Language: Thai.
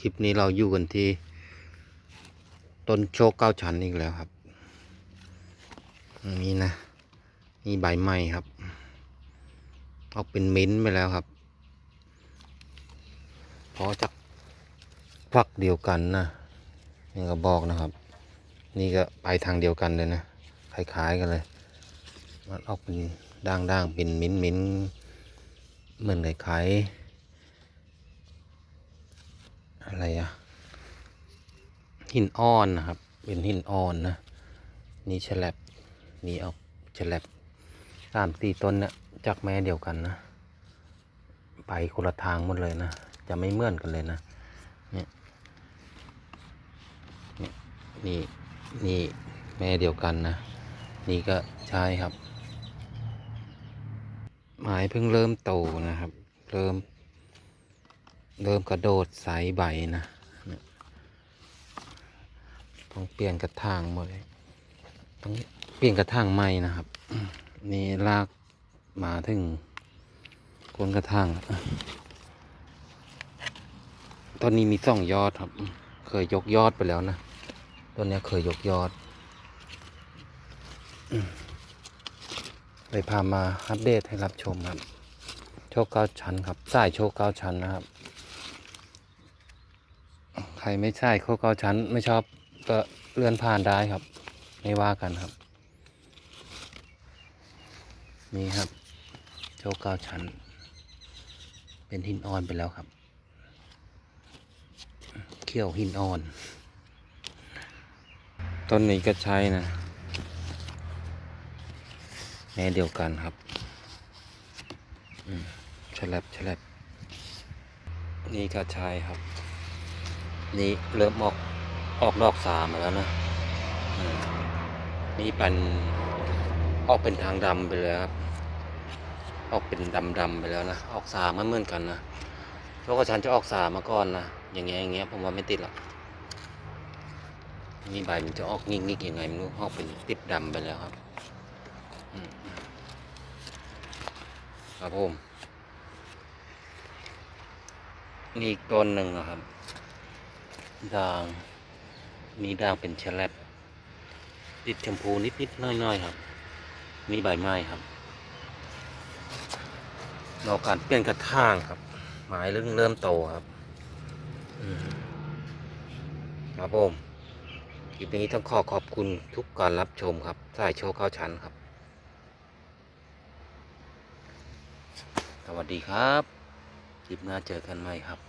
คลิปนี้เราอยู่กันที่ ต้นโชคเก้าชั้นอีกแล้วครับนี่นะนี่ใบใหม่ครับ ออกเป็นมิ้นไปแล้วครับเพอจากฝักเดียวกันนะนี่ก็บอกนะครับ นี่ก็ไปทางเดียวกันเลยนะคล้ายๆกันเลย มันออกเป็นด่างๆเป็นมิ้นมิ้นเหมือนคล้ายๆ อะไรอะหินอ่อนนะครับ เป็นหินอ่อนนะ นี่ฉลับนี่เอาฉลับสามสี่ต้นเนี่ยจากแม่เดียวกันนะ ไปคนละทางหมดเลยนะ จะไม่เหมือนกันเลยนะเนี่ยเนี่ยนี่นี่แม่เดียวกันนะ นี่ก็ใช่ครับไม้เพิ่งเริ่มโตนะครับ เริ่ม เริ่มกระโดดใสใบนะต้องเปลี่ยนกระถางหมดเลยต้องเปลี่ยนกระถางใหม่นะครับ นี่ลากมาถึงก้นกระถางแล้วตอนนี้มีสองยอดครับ เคยยกยอดไปแล้วนะต้นนี้เคยยกยอดเลยพามาอัปเดตให้รับชมครับ โชคเก้าชั้นครับสายโชคเก้าชั้นนะครับ รไม่ใช่โชคเก้าชั้นไม่ชอบก็เลื่อนผ่านได้ครับ ไม่ว่ากันครับ นี่ครับโชคเก้าชั้น เป็นหินอ่อนไปแล้วครับ เขี้ยวหินอ่อน ต้นนี้ก็ใช้นะแม่เดียวกันครับฉลับฉลับนี่ก็ใช่ครับ นี่เริ่มออกออกดอกสามแล้วนะนี่เป็นออกเป็นทางดำไปเลยครับ ออกเป็นดำดำๆไปแล้วนะ ออกสามเหมือนกันนะเพราะว่าฉันจะออกสามมาก่อนนะ อย่างเงี้ยอย่างเงี้ยผมว่าไม่ติดหรอกนี่ใบมันจะออกงิกๆยังไงไม่รู้ออกเป็นติดดำไปแล้วครับครับผมนี่ต้นหนึ่งนะครับ ด่าง มีด่างเป็นแฉลบติดชมพูนิดๆน้อยๆครับ มีใบไม้ครับรอการเปลี่ยนกระถางครับ ไม้เริ่มเริ่มโตครับมครับผมคลิปนี้ต้องขอขอบคุณทุกการรับชมครับสายโชว์เข้าชั้นครับ สวัสดีครับ คลิปหน้าเจอกันใหม่ครับ